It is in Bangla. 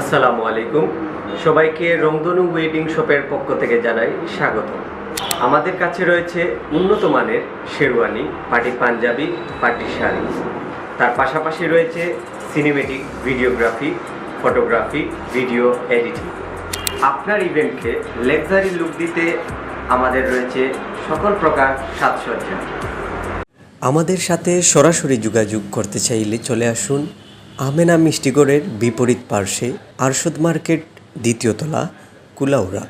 আসসালামু আলাইকুম। সবাইকে রংধনু ওয়েডিং শপের পক্ষ থেকে জানাই স্বাগত। আমাদের কাছে রয়েছে উন্নত মানের শেরওয়ানি পার্টি পাঞ্জাবি পার্টি শাড়ি। তার পাশাপাশি রয়েছে cinematic videography photography video editing আপনার ইভেন্টকে লেকজারি লুক দিতে আমাদের রয়েছে সকল প্রকার সাজসজ্জা। আমাদের সাথে সরাসরি যোগাযোগ করতে চাইলে চলে আসুন আমেনা মিষ্টিগড়ের বিপরীত পার্শ্বে আরশদ মার্কেট দ্বিতীয়তলা কুলাউড়া।